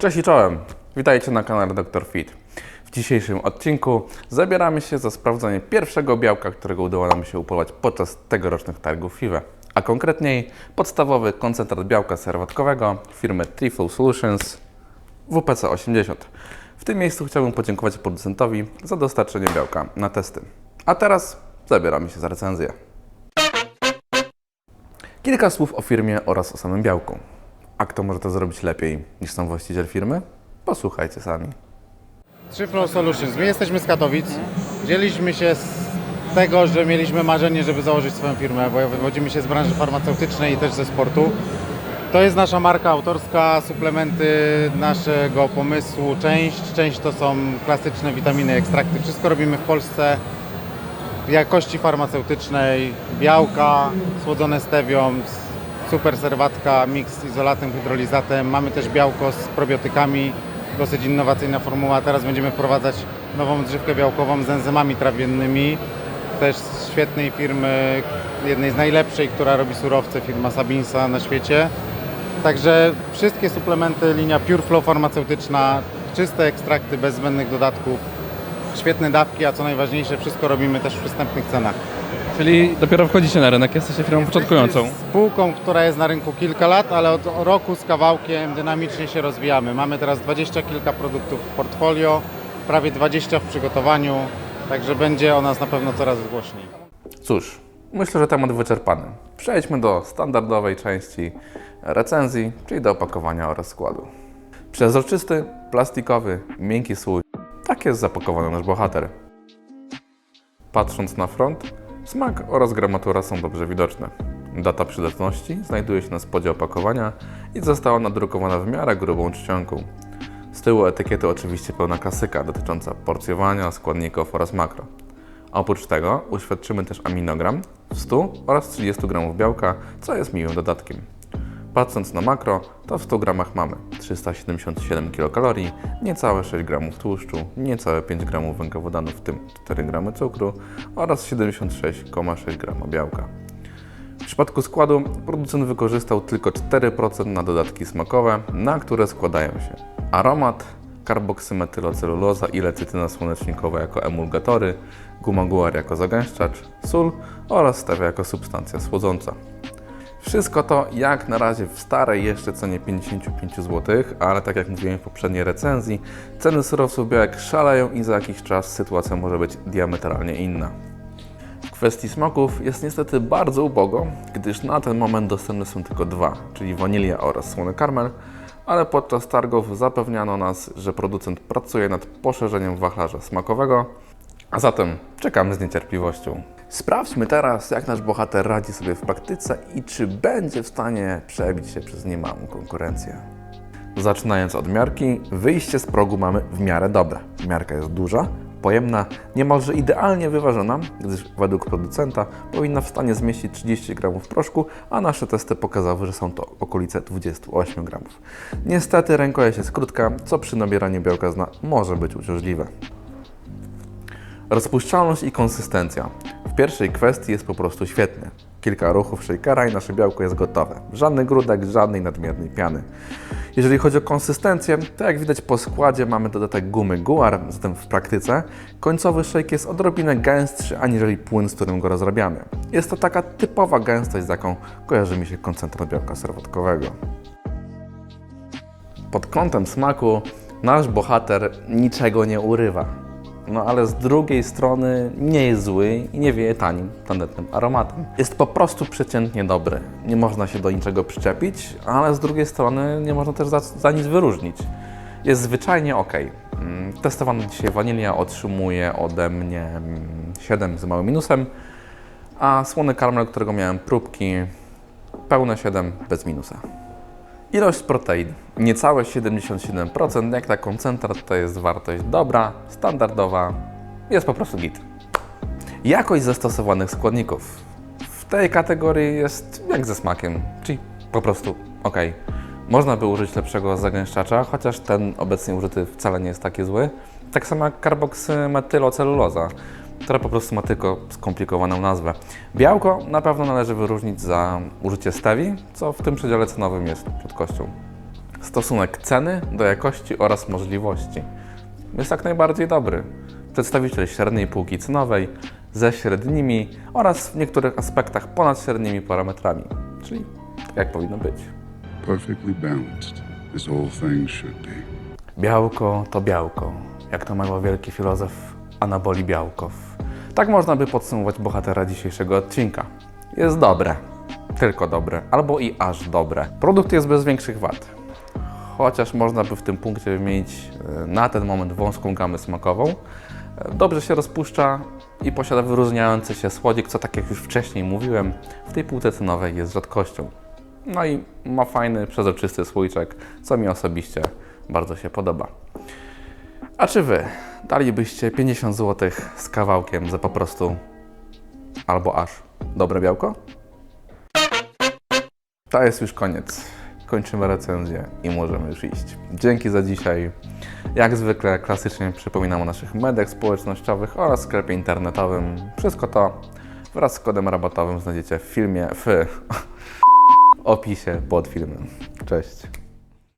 Cześć i czołem! Witajcie na kanale Dr. Fit. W dzisiejszym odcinku zabieramy się za sprawdzenie pierwszego białka, którego udało nam się upolować podczas tegorocznych targów FIWE, a konkretniej podstawowy koncentrat białka serwatkowego firmy Triflow Solutions WPC80. W tym miejscu chciałbym podziękować producentowi za dostarczenie białka na testy. A teraz zabieramy się za recenzję. Kilka słów o firmie oraz o samym białku. A kto może to zrobić lepiej niż sam właściciel firmy? Posłuchajcie sami. Triflow Solutions. My jesteśmy z Katowic. Wzięliśmy się z tego, że mieliśmy marzenie, żeby założyć swoją firmę, bo wywodzimy się z branży farmaceutycznej i też ze sportu. To jest nasza marka autorska, suplementy naszego pomysłu. Część, część to są klasyczne witaminy, ekstrakty. Wszystko robimy w Polsce w jakości farmaceutycznej, białka słodzone stewią, super serwatka, mix z izolatem, hydrolizatem. Mamy też białko z probiotykami, dosyć innowacyjna formuła. Teraz będziemy wprowadzać nową drzewkę białkową z enzymami trawiennymi. Też z świetnej firmy, jednej z najlepszej, która robi surowce, firma Sabinsa na świecie. Także wszystkie suplementy, linia Pure Flow farmaceutyczna, czyste ekstrakty bez zbędnych dodatków, świetne dawki, a co najważniejsze, wszystko robimy też w przystępnych cenach. Czyli dopiero wchodzicie na rynek, jesteście firmą początkującą. Spółką, która jest na rynku kilka lat, ale od roku z kawałkiem dynamicznie się rozwijamy. Mamy teraz dwadzieścia kilka produktów w portfolio, prawie 20 w przygotowaniu, także będzie o nas na pewno coraz głośniej. Cóż, myślę, że temat wyczerpany. Przejdźmy do standardowej części recenzji, czyli do opakowania oraz składu. Przezroczysty, plastikowy, miękki słój. Tak jest zapakowany nasz bohater. Patrząc na front, smak oraz gramatura są dobrze widoczne. Data przydatności znajduje się na spodzie opakowania i została nadrukowana w miarę grubą czcionką. Z tyłu etykiety oczywiście pełna klasyka dotycząca porcjowania, składników oraz makro. Oprócz tego uświadczymy też aminogram w 100 oraz 30 g białka, co jest miłym dodatkiem. Patrząc na makro, to w 100 gramach mamy 377 kilokalorii, niecałe 6 gramów tłuszczu, niecałe 5 gramów węglowodanów, w tym 4 gramy cukru oraz 76,6 grama białka. W przypadku składu producent wykorzystał tylko 4% na dodatki smakowe, na które składają się aromat, karboksymetyloceluloza i lecytyna słonecznikowa jako emulgatory, guma guar jako zagęszczacz, sól oraz stevia jako substancja słodząca. Wszystko to jak na razie w starej jeszcze cenie 55 zł, ale tak jak mówiłem w poprzedniej recenzji, ceny surowców białek szaleją i za jakiś czas sytuacja może być diametralnie inna. W kwestii smaków jest niestety bardzo ubogo, gdyż na ten moment dostępne są tylko dwa, czyli wanilia oraz słony karmel, ale podczas targów zapewniano nas, że producent pracuje nad poszerzeniem wachlarza smakowego, a zatem czekamy z niecierpliwością. Sprawdźmy teraz, jak nasz bohater radzi sobie w praktyce i czy będzie w stanie przebić się przez niemałą konkurencję. Zaczynając od miarki, wyjście z progu mamy w miarę dobre. Miarka jest duża, pojemna, niemalże idealnie wyważona, gdyż według producenta powinna w stanie zmieścić 30 g proszku, a nasze testy pokazały, że są to okolice 28 g. Niestety rękojeść jest krótka, co przy nabieraniu białka z dna może być uciążliwe. Rozpuszczalność i konsystencja. W pierwszej kwestii jest po prostu świetnie. Kilka ruchów shakera i nasze białko jest gotowe. Żadnych grudek, żadnej nadmiernej piany. Jeżeli chodzi o konsystencję, to jak widać po składzie mamy dodatek gumy guar, zatem w praktyce końcowy shake jest odrobinę gęstszy aniżeli płyn, z którym go rozrabiamy. Jest to taka typowa gęstość, z jaką kojarzy mi się koncentrat białka serwatkowego. Pod kątem smaku nasz bohater niczego nie urywa. No ale z drugiej strony nie jest zły i nie wieje tanim, tandetnym aromatem. Jest po prostu przeciętnie dobry. Nie można się do niczego przyczepić, ale z drugiej strony nie można też za, za nic wyróżnić. Jest zwyczajnie ok. Mm, Testowano dzisiaj wanilia, otrzymuje ode mnie mm, 7 z małym minusem, a słony karmel, którego miałem próbki, pełne 7 bez minusa. Ilość protein niecałe 77%, jak na koncentrat to jest wartość dobra, standardowa, jest po prostu git. Jakość zastosowanych składników w tej kategorii jest jak ze smakiem, czyli po prostu ok. Można by użyć lepszego zagęszczacza, chociaż ten obecnie użyty wcale nie jest taki zły. Tak samo jak karboksymetyloceluloza, która po prostu ma tylko skomplikowaną nazwę. Białko na pewno należy wyróżnić za użycie stevii, co w tym przedziale cenowym jest rzadkością. Stosunek ceny do jakości oraz możliwości jest jak najbardziej dobry. Przedstawiciel średniej półki cenowej ze średnimi oraz w niektórych aspektach ponad średnimi parametrami, czyli tak jak powinno być. perfectly balanced, as all things should be. Białko to białko, jak to mało wielki filozof Anaboli Białkow. Tak można by podsumować bohatera dzisiejszego odcinka. Jest dobre, tylko dobre, albo i aż dobre. Produkt jest bez większych wad. Chociaż można by w tym punkcie wymienić e, na ten moment wąską gamę smakową. E, Dobrze się rozpuszcza i posiada wyróżniający się słodzik, co tak jak już wcześniej mówiłem, w tej półce cenowej jest rzadkością. No i ma fajny, przezroczysty słoiczek, co mi osobiście bardzo się podoba. A czy Wy dalibyście 50 zł z kawałkiem za po prostu albo aż dobre białko? To jest już koniec. Kończymy recenzję i możemy już iść. Dzięki za dzisiaj. Jak zwykle klasycznie przypominam o naszych mediach społecznościowych oraz sklepie internetowym. Wszystko to wraz z kodem rabatowym znajdziecie w filmie, w opisie pod filmem. Cześć.